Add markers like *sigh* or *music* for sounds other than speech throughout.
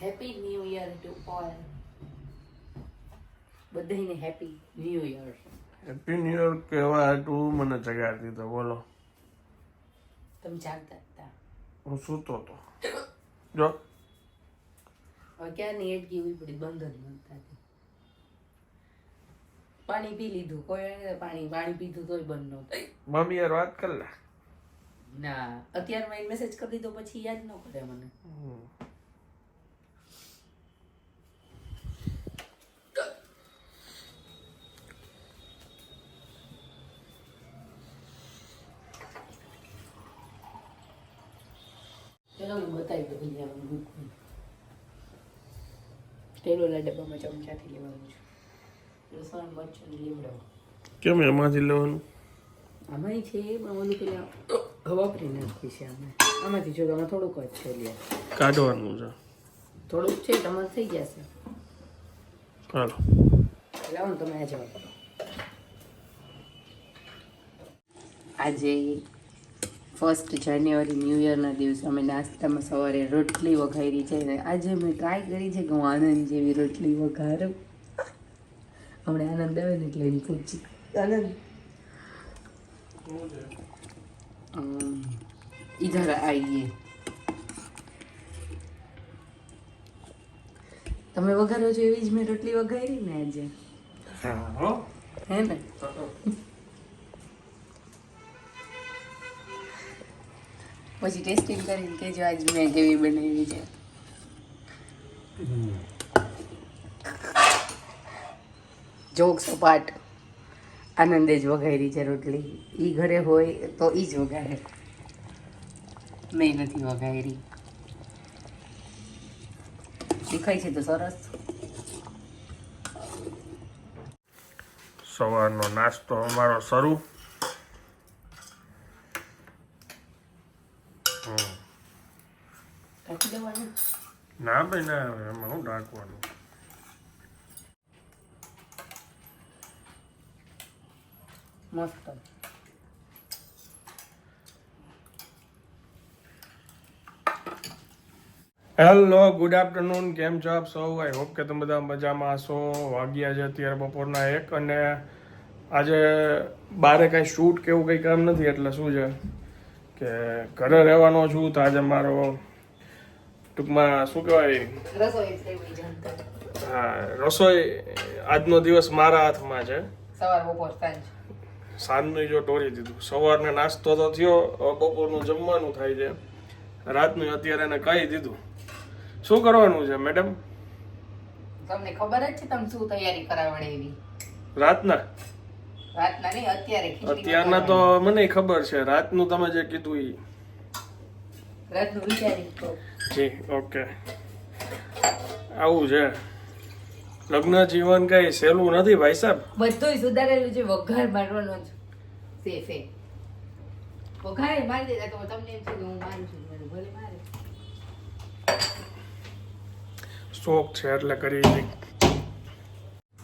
Happy new year to all બધાને happy new year happy new year કહેવા હાટું મને જગાડી તો બોલો. તમે જાગતા હતા. હું સૂતો હતો જો. હવે ક્યારની એડકી ઉઈ પડી બંધ જ બનતા પાણી પી લીધું. કોઈ પાણી પાણી પીધું તોય બંધ ન થાય. મમ્મી યાર વાત કર ના અત્યારમાં મેસેજ કરી દીધો પછી યાદ ન કરે મને ચલો હું બતાવી દઉં અહીંયા મૂકું તેલોના ડબ્બામાં ચમચાથી લેવાનું છે. લસણ મરચાં લીમડો કેમ એમાંથી લેવાનું? આમાંય છે ઓલું પેલા વાપરી નાખી છે અમે આમાંથી જો તમે થોડુંક જ છે લે કાઢવાનું છે. થોડુંક છે તમારે થઈ જશે. હાલો. લાવો તમે આ જાઓ આજે ફર્સ્ટ જાન્યુઆરી ન્યૂ યરના દિવસે અમે નાસ્તામાં સવારે રોટલી વઘારી છે ને આજે મેં ટ્રાય કરી છે કે હું આનંદ જેવી રોટલી વઘારું. હમણાં આનંદ આવે ને એટલે એને પૂછી. આનંદ. ઇધર આઈએ. તમે વઘારો છો એવી જ મેં રોટલી વઘારી ને આજે? હા હે. ને? પછી ટેસ્ટિંગ કરીને કેજો આજ મેં કેવી બનાવી છે. જોગ સપાટ આનંદે જ વઘારી છે રોટલી. ઈ ઘરે હોય તો ઈ જ વઘારે. મેં નથી વઘારી દેખાય છે તો સરસ. સવારનો નાસ્તો અમારો શરૂ હમ. રાખી દેવાનું ના ભાઈ ના એમાં હું ઢાંકવાનું. મસ્ત. હેલો ગુડ આફ્ટરનૂન કેમ છો આપ સૌ? આઈ હોપ કે તમે બધા મજામાં હશો. વાગ્યા છે અત્યારે બપોરના એક અને આજે બારે કાંઈ શૂટ કે એવું કંઈ કામ નથી એટલે શું છે કે ઘરે રહેવાનો છું તો આજે મારો ટૂંકમાં શું કહેવાય? રસોઈ હા રસોઈ આજનો દિવસ મારા હાથમાં છે. સવાર બપોર સાંજ. સાંજનું જો ટોરી દીધું. સવારનો નાસ્તો તો થયો બપોરનું જમવાનું થાય છે. રાતનું અત્યારે એને કહી દીધું. શું કરવાનું છે મેડમ? તમને ખબર જ છે તમે શું તૈયારી કરાવડે એવી? રાતના? રાતના નહીં અત્યારે અત્યારના તો મને ખબર છે. રાતનું તમે જે કીધું એ. રાતનું વિચારી જી ઓકે. આવું છે. લગ્ન જીવન કઈ સહેલું નથી ભાઈ સાહેબ? બધું સુધારેલું છે વઘાર મારવાનો જ. સેફ વઘાર મારી દેતા તો તમને એમ છે કે હું મારું છું ભલે મારે. શોખ છે એટલે કરી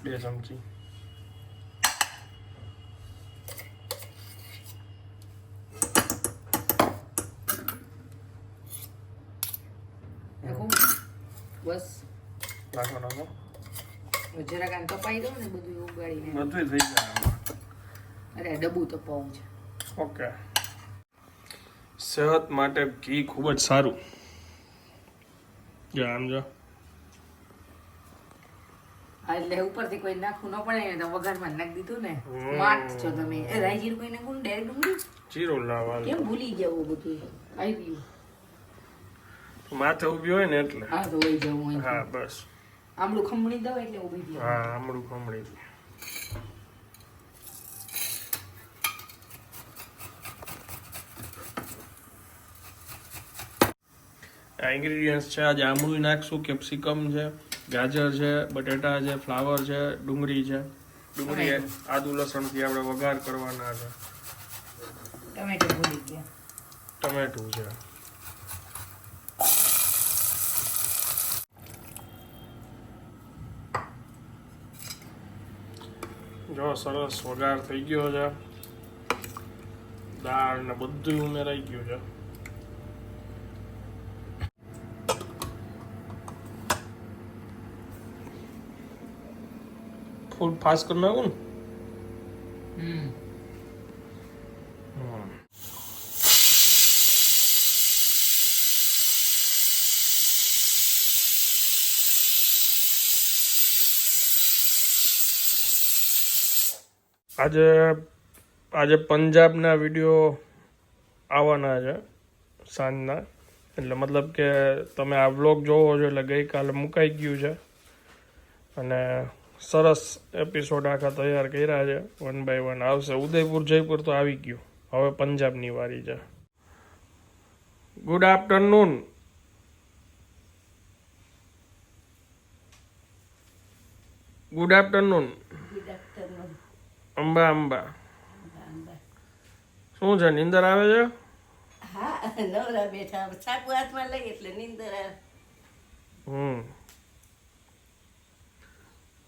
બે ચમચી નાખું? બસ. નાખો નાખો જરાક આમ તપાઈ દઉં ને બધું ઉગાડીને. બધું થઈ જાય અરે ડબ્બુ તપાવું છે. ઓકે. સેહત માટે ઘી ખૂબ જ સારું. જો આમ જો. એટલે ઉપરથી કોઈ નાખવું ન પડે ને તો વઘારમાં માં નાખી દીધું ને. માટ છો તમે. રાઈ જીરું કોઈ નાખવું ને? ડાયરેક્ટ જીરું લાવવાનું. કેમ ભૂલી ગયા બધું? આવી ગયું માથે ઊભી હોય ને એટલે. હા તો વહી જવું હા બસ. આમળું ખમણી દઉં એટલે ઊભી ગયું હા આમળું ખમણી આ ઇન્ગ્રેડિયન્ટ્સ છે આજે આમળું નાખશું કેપ્સિકમ છે ગાજર છે બટેટા છે ફ્લાવર છે ડુંગળી છે. ડુંગળી આદુ લસણથી આપણે વઘાર કરવાના છે. ટમેટું છે. જો, સરસ, વઘાર થઈ ગયો છે. દાળ ને બધું ઉમેરાઈ ગયું છે. ફૂલ ફાસ્ટ કરી નાખું ને? હમ. આજે આજે પંજાબના વીડિયો આવવાના છે, સાંજના. એટલે મતલબ કે તમે આ વ્લોગ જોવો છો એટલે ગઈકાલે મુકાઈ ગયું છે. અને સરસ એપિસોડ આખા તૈયાર કર્યા છે. વન બાય વન આવશે. ઉદયપુર, જયપુર તો આવી ગયું. હવે પંજાબની વારી છે. Good afternoon good afternoon Amba Amba. શું છે નીંદર આવે છે? હા નવરા બેઠા. છાપુ હાથમાં લઈ એટલે નીંદર આવે. હમ.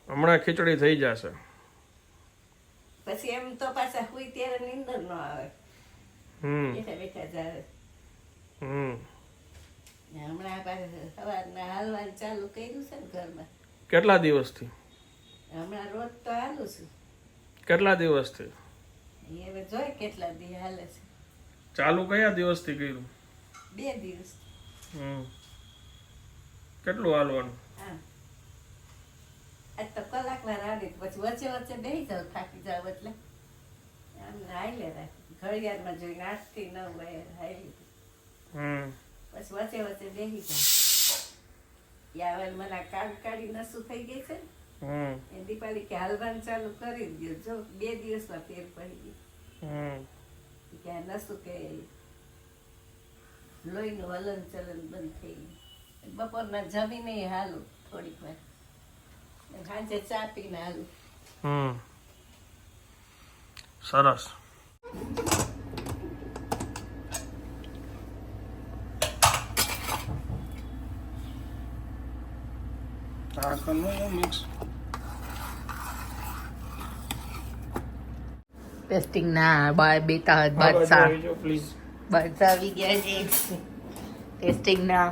હમણાં ખીચડી થઈ જશે. પછી એમ તો પાછા હુઈ ત્યારે નીંદર ન આવે. હમ. બેઠા બેઠા જાવે. હમ. હમણાં પાછા સવારના હાલવાનું ચાલુ કર્યું છે ને ઘરમાં. કેટલા દિવસથી? હમણાં રોજ તો હાલું છું. કેટલા દિવસથી હવે જોઈ કેટલા દી હાલે છે. ચાલુ કયા દિવસથી કર્યું? બે દિવસ. હમ. કેટલું હાલવાનું? આજ તો કલાક વાર આવી પછી વચ્ચે વચ્ચે બેસી જાવ થાકી જાવ એટલે. આમ રાખી. ઘડિયાળમાં જોઈને આઠથી નવ વાગે હમ. પછી વચ્ચે વચ્ચે બેસી જાય યાવલ મને કામ કાઢી નસું થઈ ગઈ છે ને. એ દીપાલી કે હાલવાનું ચાલુ કરી દે. જો બે દિવસમાં ફેર પડી ગઈ. હમ. કે નસું કે લોહીનું હલન ચલન બંધ થઈ ગયું. બપોરના જમીને હાલું થોડીક વાર. સાંજે ચા પીને હાલું. સરસ સરસ. આ કરનું મિક્સ ટેસ્ટિંગ ના બાર બેતા બાદશાહ બાદશાહ આવી ગયા છે. ટેસ્ટિંગ ના.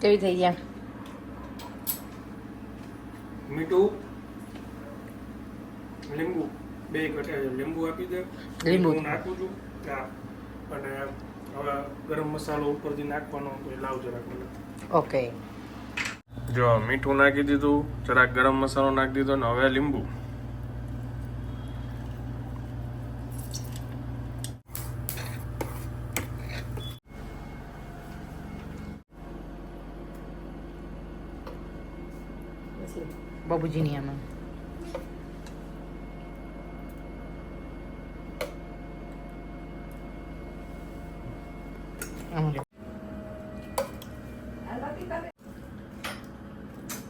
કેવી થઈ ગયા? મીઠું? લીંબુ. બે ઘટે લીંબુ આપી દે. લીંબુ. નાખું છું. અને હવે ગરમ મસાલો ઉપરથી નાખવાનો તો લાવ જરાક મને ઓકે. જો મીઠું નાખી દીધું જરાક ગરમ મસાલો નાખી દીધો ને હવે લીંબુ પછી બાબુજીની આમાં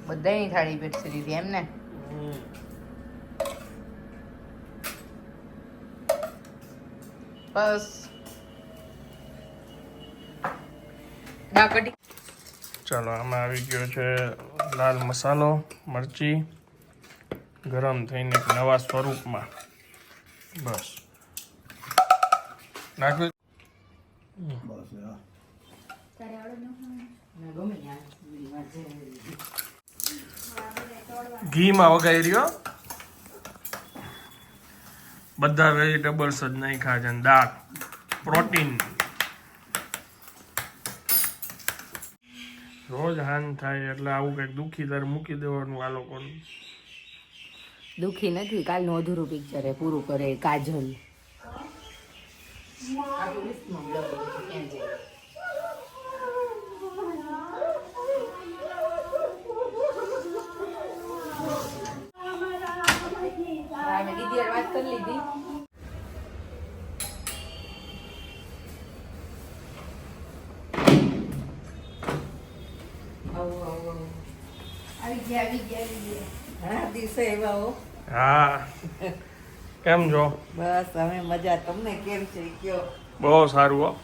બધાની થાળી ભેટશે દીધી એમ ને બસ દાકડી ચાલો, આમાં આવી ગયો છે લાલ મસાલો, મરચી, ગરમ થઈને એક નવા સ્વરૂપમાં. બસ. નાખ્યું? ઘીમાં વગાઈ રહ્યો? બધા વેજીટેબલ્સ જ નહીં ખાજે દાળ, પ્રોટીન. રોજ હાન થાય એટલે આવું કંઈક દુખીદાર મૂકી દેવાનું આ લોકોને. દુખી નથી કાલનું અધૂરું પિક્ચર એ પૂરું કરે કાજલ. હા એવા હો. હા. કેમ છો? બસ અમે મજા. તમને કેમ છે? કયો? બહુ સારું હો.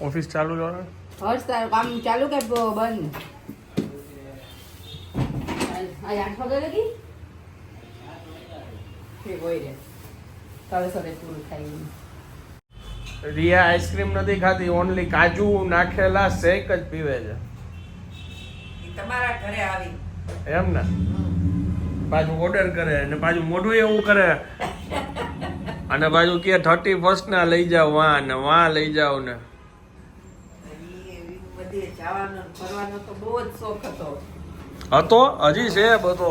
ઓફિસ ચાલુ છે હવે? હર્ષ તારું કામ ચાલુ કે બંધ? આ આઠ વાગે લગી? રિયા આઈસ્ક્રીમ નથી ખાતી ઓનલી કાજુ નાખેલા શેક જ પીવે છે. તમારા ઘરે આવી. એમ ને? પાછું ઓર્ડર કરે અને પાછું મોઢું એવું કરે. અને પાછું કે થર્ટી ફર્સ્ટ ના લઈ જાવ વાં ને વા લઈ જાવ ને. બધી જવાનો ને ફરવાનો તો બહુ જ શોખ હતો? હતો હજી છે બધો.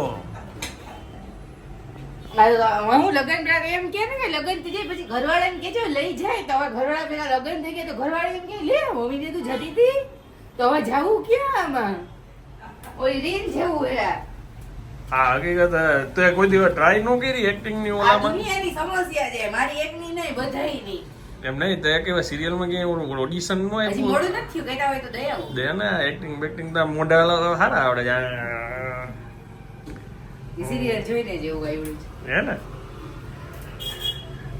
હું લગન એમ કે ને કે લગન થઈ જાય પછી ઘરવાળા એમ કે છે લઈ જાય. તો હવે ઘરવાળા પેલા લગન થઈ ગયા તો ઘરવાળા એમ કે લે મમ્મી ને તું જતી હતી? તો હવે જાવું ક્યાં આમાં? ઓલી રીલ જેવું હે હકીકત. તે કોઈ દિવસ ટ્રાય નો કરી એક્ટિંગની ઓલામાં? દુનિયાની સમસ્યા છે. મારી એકની નહીં બધાયની એમ નહીં તે કેવા સિરિયલમાં કે ઓડિશન નો હજી મોડું નથી કહેતા હોય તો દઈ દે ને એક્ટિંગ બેક્ટિંગ તો મોઢા તો સારા આવડે સિરિયલ જોઈને જેવું આવ્યું છે. હે ને?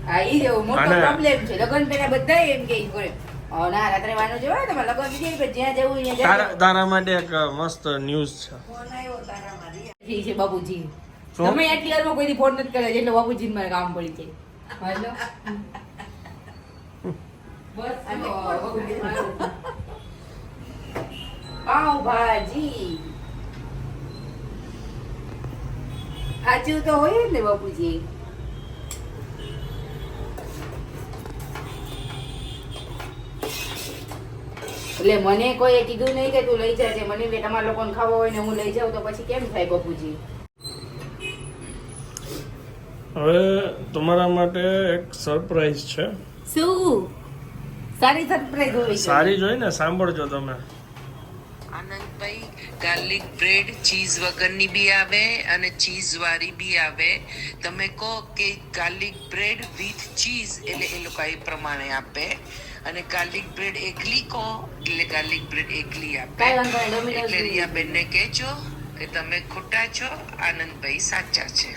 હા ઈ જેવો મોટો પ્રોબ્લેમ છે. લગન પેલા બધા એમ કે કરે. "ઓ, ના રાત્રે વાનું જવાય તમારે લગન થઈ જ્યાં જવું ત્યાં તારા માટે એક મસ્ત ન્યૂઝ છે. ફોન આવ્યો તારા મારી. છે બાપુજી. તમે આટલી વારમાં કોઈ ફોન નથી કરે એટલે બાપુજી મારે કામ પડી જાય. હાલો. બસ અને જો, કોણ બાપુજી મારું. પાઉં ભાજી સાચું તો હોય જ ને બાપુજી. એટલે મને કોઈએ કીધું નહીં કે તું લઈ જાય મને કે તમારા લોકોને ખાવો હોય ને હું લઈ જાઉં તો પછી કેમ થાય બાપુજી હવે તમારા માટે એક સરપ્રાઈઝ છે. શું? સારી સરપ્રાઈઝ હોય. સારી જોઈ ને સાંભળજો તમે. આનંદભાઈ ગાર્લિક બ્રેડ ચીઝ વગરની બી આવે અને ચીઝ વાળી બી આવે. તમે કહો કે ગાર્લિક બ્રેડ વિથ ચીઝ એટલે એ લોકો એ પ્રમાણે આપે. અને ગાર્લિક બ્રેડ એકલી કહો એટલે ગાર્લિક બ્રેડ એકલી આપે. વાંધો એટલે. રિયા બેનને કહેજો કે તમે ખોટા છો આનંદભાઈ સાચા છે.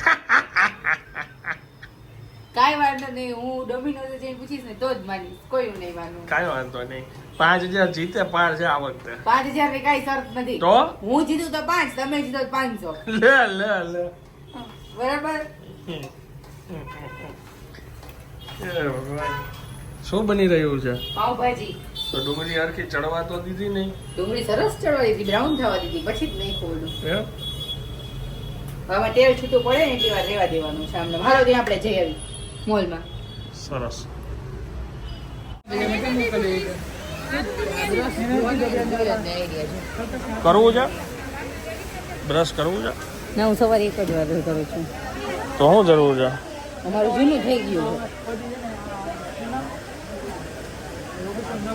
કાંઈ વાંધો નહીં હું ડોમિનોઝ જઈને પૂછીશ ને તો જ માનીશ કોઈ નહીં માનું કઈ વાંધો નહીં. પાંચ હજાર જીતે પાંચ હજાર આ વખતે. પાંચ હજારની કાંઈ શરત નથી. તો? હું જીતું તો પાંચ તમે જીતો પાંચસો. લે લે લે. બરાબર? એ ભગવાન. શું બની રહ્યું છે? પાવભાજી તો ડુંગળી હરખી ચડવા તો દીધી નહીં. ડુંગળી સરસ ચડવા દીધી બ્રાઉન થવા દીધી પછી જ નહીં ખોલ્યું હવે આમાં તેલ છૂટું પડે ને એટલી વાર રહેવા દેવાનું છે આમને. મારો ત્યાં આપણે જઈ આવી મોલમાં. સરસ. કરવું છે? બ્રશ કરવું છે? ના હું સવારે એક જ વાર કરું છું. તો શું જરૂર છે? અમારું જૂનું થઈ ગયું આ વળી કેવા બ્રશના મંડે જો થોડો અલ્ટ્રા સોફ્ટ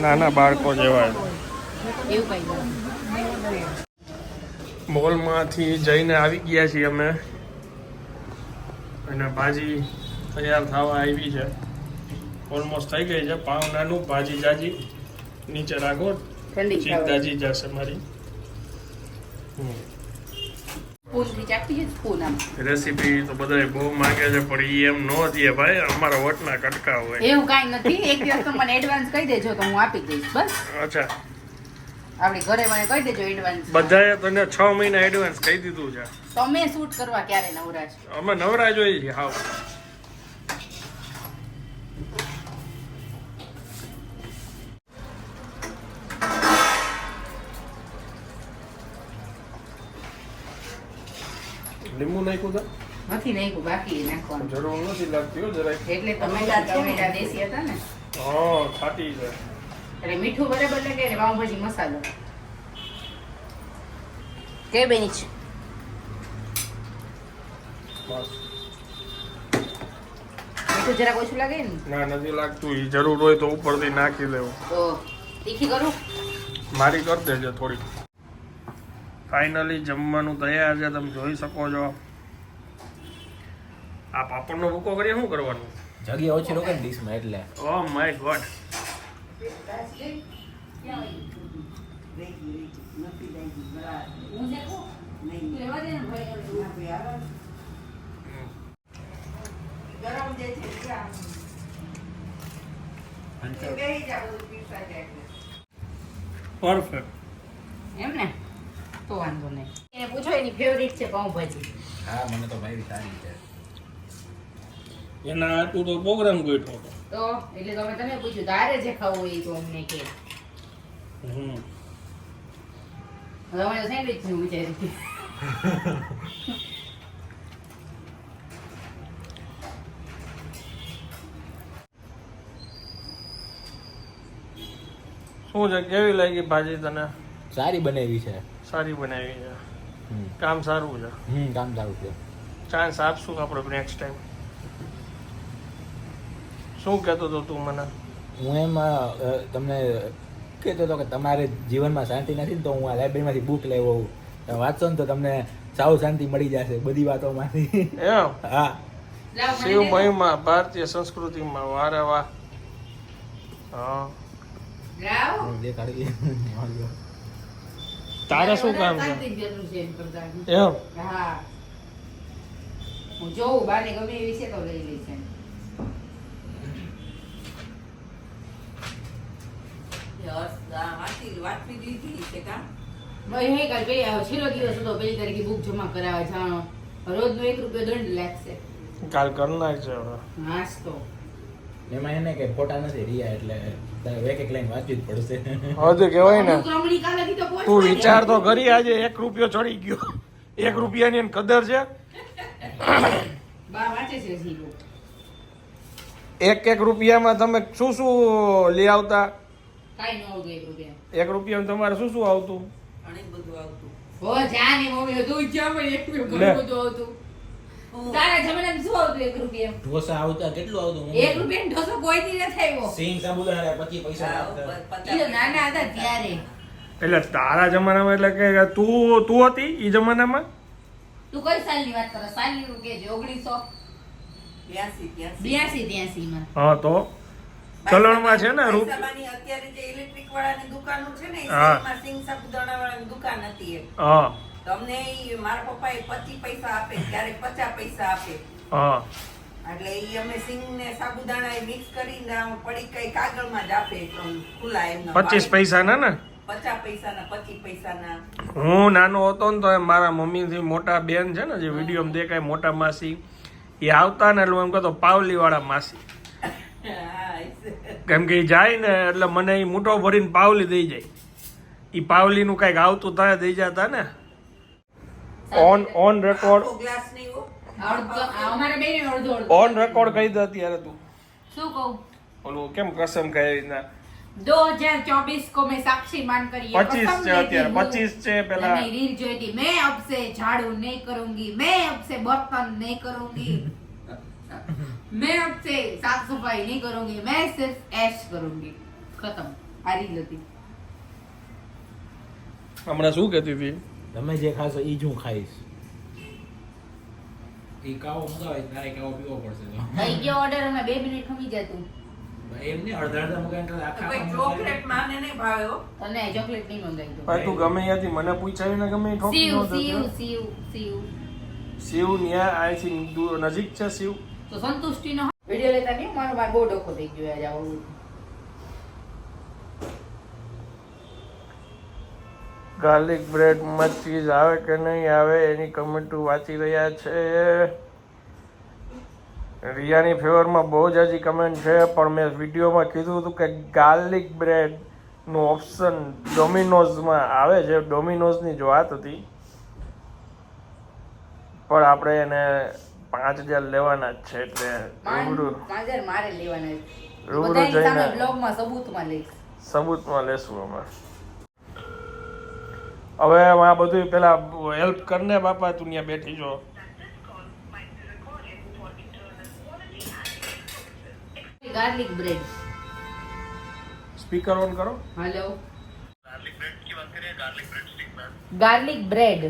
નાના બાળકો જેવા. મોલમાંથી જઈને આવી ગયા છીએ અમે. અને ભાજી તૈયાર થવા આવી છે. ઓલમોસ્ટ થઈ ગઈ છે. પાવ નાનું ભાજી જાજી. નીચે રાખો. ચીજ દાજી જશે મારી. સ્પૂનથી ચાટી સ્પૂન આમ રેસીપી તો બધાય બહુ માંગે છે પણ ઈ એમ નો દે ભાઈ અમારા વટના કટકા હોય. એવું કાંઈ નથી એક દિવસ તો મને એડવાન્સ કહી દેજો તો હું આપી દઈશ બસ. અચ્છા. આપણી ઘરે મને કહી દેજો એડવાન્સ બધાએ તને છ મહિના એડવાન્સ કહી દીધું છે. તમે શૂટ કરવા ક્યારે નવરા છો અમે નવરા જોઈએ હાવ. નથી નાખ્યું બાકી નાખવાનું. જરૂર નથી લાગતી હો જરાક એટલે ટમેટા ટમેટા દેશી હતા ને? હા છાટી છે. એટલે મીઠું બરાબર લાગે ને પાઉંભાજી મસાલો? કે બેની છે મીઠું જરાક ઓછું લાગે ને? ના નથી લાગતું. ઈ જરૂર હોય તો ઉપરથી નાખી દેવું. તો તીખી કરું. મારી કરી દેજો થોડી ફાઇનલી જમવાનું તૈયાર છે તમે જોઈ શકો છો. આ પાપડનો ભૂકો કરીએ શું કરવાનું? જગ્યા ઓછી રોકે ડીશમાં એટલે. Oh my God. પરફેક્ટ એમ ને તો વાંધો નહીં. એને પૂછો એની ફેવરિટ છે પાઉંભાજી. હા મને તો ભાઈ સારી છે. એના આટલું તો પ્રોગ્રામ ગોઠવો હતો. તો એટલે તમે તમે પૂછ્યું તારે જે ખાવું એ તો અમને કે. હમ. હવે અમે સેન્ડવિચનું વિચારી શું છે કેવી લાગી ભાજી તને? સારી બનાવી છે. સારી બનાવી છે. કામ સારું છે. હમ કામ સારું છે. ચાન્સ આપશું આપણે નેક્સ્ટ ટાઈમ શું કહેતો હતો તું મને? હું એમ તમને કહેતો હતો કે તમારે જીવનમાં શાંતિ નથી ને તો હું આ લાઇબ્રેરીમાંથી બુક લેવો આવું. વાંચો ને તો તમને સાવ શાંતિ મળી જશે બધી વાતોમાંથી. એમ? હા. શિવ મહિમા ભારતીય સંસ્કૃતિમાં વારે વાહ. હા. તારે શું કામ છે? એમ એમ? હા. હું જોઉં બાને ગમે એવી છે તો લઈ લઈશ એમ એ હર્ષ, આ વાંચી વાંચી લીધી છે કાં? ભાઈ કાલ પેલી છેલ્લો દિવસ હતો પેલી તારીખે બુક જમા કરાવવા જવાનો રોજનો એક રૂપિયો દંડ લાગશે. કાલ કરનાર છે હવે. હાસ તો. એમાં એને કે ફોટા નથી રહ્યા એટલે તારે એક એક લાઈન વાંચવી જ પડશે. હજુ કહેવાય ને તો વિચાર તો કરી આજે એક રૂપિયો ચડી ગયો. એક રૂપિયાની એને કદર છે. બા વાંચે છે એક એક રૂપિયામાં તમે શું શું લઈ આવતા? કાંઈ ન એક રૂપિયા. એક રૂપિયામાં તમારે શું શું આવતું? બધું આવતું. હો જા મમ્મી તું જ્યાં એક રૂપિયો બધું આવતું. તારા જમાનામાં શું આવતું એક રૂપિયા ઢોસા આવતા કેટલું આવતું એક રૂપિયા ઢોસો કોઈથી નથી આવ્યો. સિંગ સાબુદાણા પચીસ પૈસા હા, આપતા. ઉપર ઈ પચાસ તો નાના હતા ત્યારે. એટલે તારા જમાનામાં એટલે કે તું તું હતી એ જમાનામાં? તું કઈ સાલની વાત કરે? સાલની નું કે ઓગણીસો? બ્યાસી, ત્યાસી. બ્યાસી ત્યાસી માં હા તો? ચલણમાં છે ને રૂપ અત્યારે જે ઇલેક્ટ્રિક વાળાની દુકાનો છે ને એમાં સિંગ સાબુદાણા વાળાની દુકાન હતી એક. હા. તમને મારા પપ્પા એ પચીસ પૈસા આપે ક્યારેક પચાસ પૈસા આપે. હા. એટલે ઈ અમે સિંગ ને સાબુદાણા એ મિક્સ કરીને પડી કઈ કાગળમાં જ આપે ખુલ્લા એમના પચીસ પૈસા ના? ને હું નાનો હતો ને તો મારા મમ્મીથી મોટા બેન છે ને જે વિડીયોમાં દેખાય મોટા માસી એ આવતા ને એટલે એમ કહેતો પાવલી વાળા માસી. કેમ કે જાય ને એટલે મને એ મૂઠો ભરીને પાવલી દઈ જાય. એ પાવલીનું કાંઈક આવતું થાય દઈ જતા ને. On on record on record કહી દે અત્યારે તું. શું કહું? ઓલું કેમ કસમ કહે રીતના? દો હજાર ચોવીસ કો પચીસ છે અત્યારે પચીસ છે પેલા. રીલ જોઈ હતી મેં અબસે ઝાડુ નહીં કરુંગી મેં અબસે બર્તન નહીં કરુંગી. *laughs* मैं अब से साफ सफाई नहीं करूंगी मैं सिर्फ ऐश करूंगी खत्म आ रील હતી હમણાં શું કહેતી હતી તમે જે ખાશો એ જ હું ખાઈશ એ કાવો મંગાવે તારે કાવો પીવો પડશે તો થઈ ગયો ઓર્ડર અમે બે મિનિટ ખમી જતું એમ નહીં અડધા અડધા મગાવીને તો તો આખા કોઈ આખા ચોકલેટ માને નહીં ભાવે હો. તને ચોકલેટ નહીં મંગાવી દઉં ભાઈ તું ગમે ત્યાંથી મને પૂછાવીને ગમે એ ઠોકી સીવ નહોતો સીવ થયો. સીવ સીવ શિવ ન્યા અહીંથી દૂર નજીક છે શિવ તો સંતુષ્ટિનો વીડિયો લેતા નહીં મારો મારો બહુ ડોખો થઈ ગયો આજે આવું ગાર્લિક બ્રેડમાં ચીઝ આવે કે નહીં આવે એની કમેન્ટ વાંચી રહ્યા છે. રિયાની ફેવરમાં બહુ જ હજી કમેન્ટ છે પણ મેં વિડીયોમાં કીધું હતું કે ગાર્લિક બ્રેડનું ઓપ્શન ડોમિનોઝમાં આવે છે. ડોમિનોઝની જ વાત હતી. પણ આપણે એને પાંચ હજાર લેવાના છે એટલે સબૂતમાં લેશું અમે હવે આ બધું પેલા હેલ્પ કરને બાપા તું ત્યાં બેઠી છો ગાર્લિક બ્રેડ સ્પીકર ઓન કરો. હેલો ગાર્લિક બ્રેડ કી વાત કરીએ? Garlic bread stick garlic bread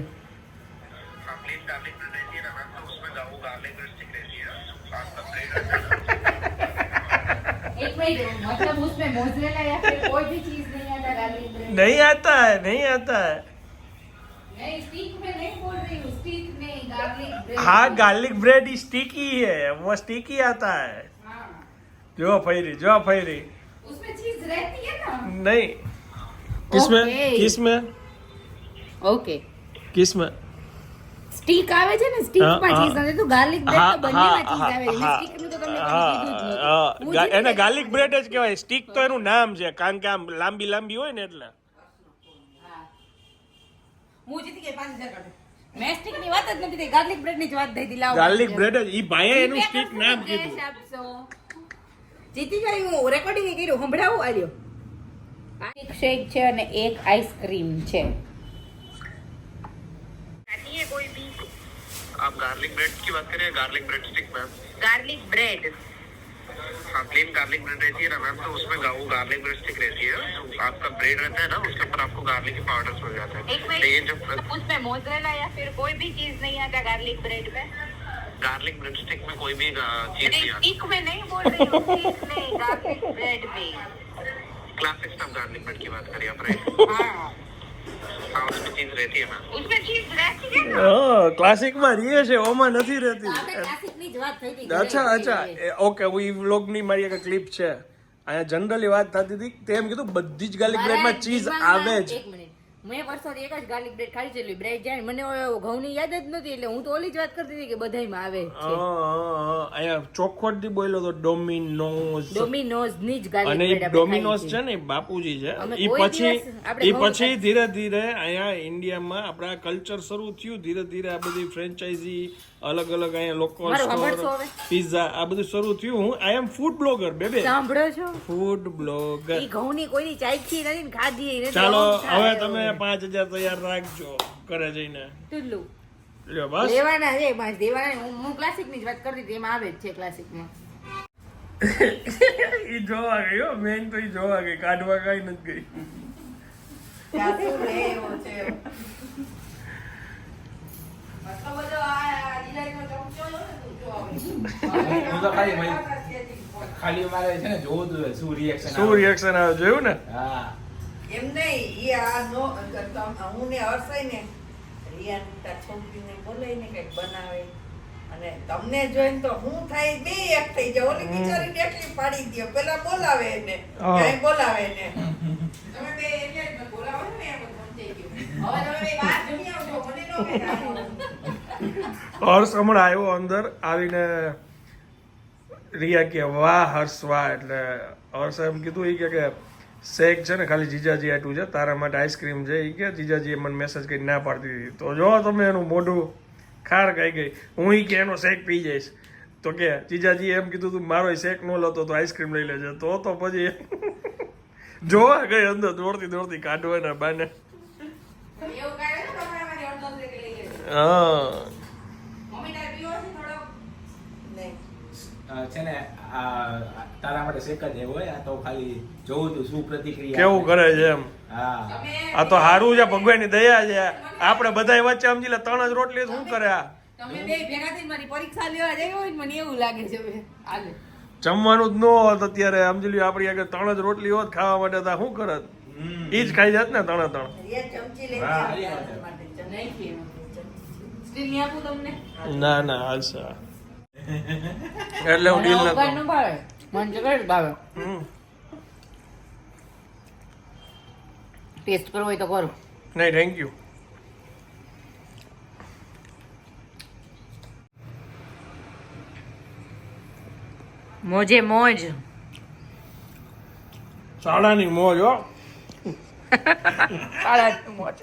please garlic मतलब उसमें मोज़रेला या फिर कोई भी चीज नहीं आता गार्लिक ब्रेड नहीं आता है नहीं आता है हाँ गार्लिक ब्रेड स्टिकी है वो स्टिकी आता है जो फैरी जो फैरी उसमें चीज रहती है ना नहीं किसमें Okay. किसमें ઓકે किसमें સ્ટીક આવે છે ને સ્ટીક હા, માં હા. ચીઝ નથી તો ગાર્લિક બ્રેડ હા તો બંનેમાં હા ચીઝ આવે છે હા સ્ટીક નું તો તમને હા કદી કીધું જ હા નહોતું. હું ગા- જીતી એને ગઈ. ગાર્લિક બ્રેડ જ કહેવાય સ્ટીક તો એનું નામ છે કારણ કે આમ લાંબી લાંબી હોય ને એટલે હું જીતી ગઈ પાંચ હજાર કાઢો મેં સ્ટીક ની વાત જ નથી થઈ ગાર્લિક બ્રેડ ની જ વાત થઈ હતી લાવો ગાર્લિક બ્રેડ જ ઈ ભાઈએ એનું બે સ્ટીક કરશો, નામ કેશ કીધું આપશો. જીતી ગઈ હું રેકોર્ડિંગ કર્યું સંભળાવું આવ્યો એક શેક છે અને એક આઈસ્ક્રીમ છે आप गार्लिक ब्रेड की बात करें garlic bread stick ma'am Garlic bread. हाँ प्लेन गार्लिक ब्रेड रहती है ना मैम तो उसमें वो गार्लिक ब्रेड स्टिक रहती है। तो आपका ब्रेड रहता है ना उसके ऊपर आपको गार्लिक के पाउडर्स मिल जाते हैं। उसमें मोजरेला या फिर कोई भी चीज़ नहीं आता गार्लिक ब्रेड में गार्लिक ब्रेड स्टिक में कोई भी चीज़ नहीं आती। में नहीं बोल रही हूँ स्टिक में गार्लिक ब्रेड में। क्लासिक स्टफ़ गार्लिक ब्रेड की बात करिए आप राइट हाँ। ક્લાસિકમાં રહીએ છે ઓમાં નથી રહેતી. અચ્છા અચ્છા. ઓકે એ વ્લોગની મારી એક ક્લિપ છે. અહીંયા જનરલી વાત થતી હતી તેમ કીધું બધી જ ગાર્લિક બ્રેડમાં ચીઝ આવે છે મેં વર્ષોથી એક જ ગાર્લિક બ્રેડ ખાઈ છે બ્રેડ જાય મને ઘઉંની યાદ જ નથી એટલે હું તો ઓલી જ વાત કરતી હતી કે બધાયમાં આવે. અહીંયા ચોખવટથી બોલ્યો તો ડોમિનોઝ ડોમિનોઝની જ અને ગાર્લિક બ્રેડ ડોમિનોઝ છે ને બાપુજી છે. એ પછી ઘઉં પછી ધીરે ધીરે અહીંયા ઇન્ડિયામાં આપણા કલ્ચર શરૂ થયું. ધીરે ધીરે આ બધી ફ્રેન્ચાઇઝી અલગ અલગ અહીંયા લોકો પિઝા આ બધું શરૂ થયું. હું આઈ એમ ફૂડ બ્લોગર બેબે સાંભળો છો ફૂડ બ્લોગર ઈ ઘઉંની કોઈની ચાખી નથી ખાધી ચાલો હવે તમે પાંચ હજાર તૈયાર રાખજો ઘરે જઈને. તુલ્લુ લ્યો બસ. દેવાના છે બસ દેવાના હું હું ક્લાસિકની જ વાત કરતી હતી એમાં આવે જ છે ક્લાસિકમાં ઈ જોવા ગઈ હો મેન તો ઈ જોવા ગઈ કાઢવા કઈ નથી ગઈ. હું તો ખાલી ખાલી મારે છે ને જોવું હતું શું રિએક્શન શું રિએક્શન આવે જોયું ને? હા. એમ નહીં ઈ આ નો હું ને હર્ષાઈ ને રિયાની છોકરીને બોલાવીને કંઈક બનાવે. અને તમને જોઈને તો હું થાય બે એક થઈ જાવ ઓલી બિચારીને એકલી પાડી દે પેલા બોલાવે એને. ક્યાંય બોલાવે એને *laughs* તમે બે એટલે જ બોલાવો ને એમ સમજાઈ ગયું હવે તમે બે બહાર જમી આવજો મને નો કહેતા હર્ષ હમણાં આવ્યો અંદર આવીને રિયા કે વાહ હર્ષ વાહ. એટલે હર્ષ એમ કીધું એ કે શેક છે ને ખાલી જીજાજી આટલું છે તારા માટે આઈસ્ક્રીમ છે. એ કે જીજાજીએ મને મેસેજ કરી ના પાડતી હતી તો જો તમે એનું મોઢું ખાર ખાઈ ગઈ હું એ કે એનો શેક પી જઈશ. તો કે જીજાજી એમ કીધું તું મારો શેક નો લતો તો આઈસ્ક્રીમ લઈ લેજે. તો તો પછી *laughs* જોવા ગઈ અંદર દોડતી દોડતી કાઢવાના બાને. હા મમ્મી તારે પીવો છે થોડો? નહીં. અ, છે ને તારા માટે શેક જ હોય આ તો ખાલી જોઉં છું શું પ્રતિક્રિયા કેવું કરે છે એમ? હા. આ તો સારું છે ભગવાનની દયા છે. આપણે બધા વચ્ચે સમજી લે ત્રણ જ રોટલી શું કરે આ? તમે બે ભેગા થઈને મારી પરીક્ષા લેવા જઈ હોય મને એવું લાગે છે હાલે. જમવાનું જ ન હોત અત્યારે સમજી લ્યો આપણી આગળ ત્રણ જ રોટલી હોત ખાવા માટે તો શું કરત. ઈ જ ખાઈ જાત ને ત્રણે ત્રણ. ના ના હાલશે એટલે હું ડીલ ન ભાવે. મને ચોકલેટ ભાવે. ટેસ્ટ કરવો હોય તો કરો. નહીં થેન્ક યુ મોજે મોજ. શાળાની મોજ હો. શાળાની મોજ.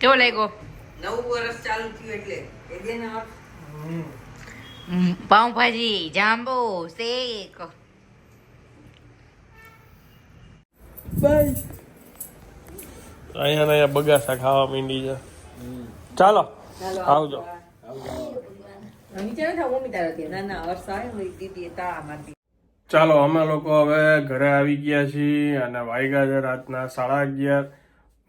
કેવો લાગ્યો? નવું વર્ષ ચાલુ થયું એટલે એ દે ને પાઉંભાજી જાંબુ શેક. અહીંયા અહીંયા બગાસા ખાવા માંડી છે. ચાલો આવજો. ચાલો અમે લોકો હવે ઘરે આવી ગયા છીએ અને વાગ્યા છે રાતના સાડા અગિયાર.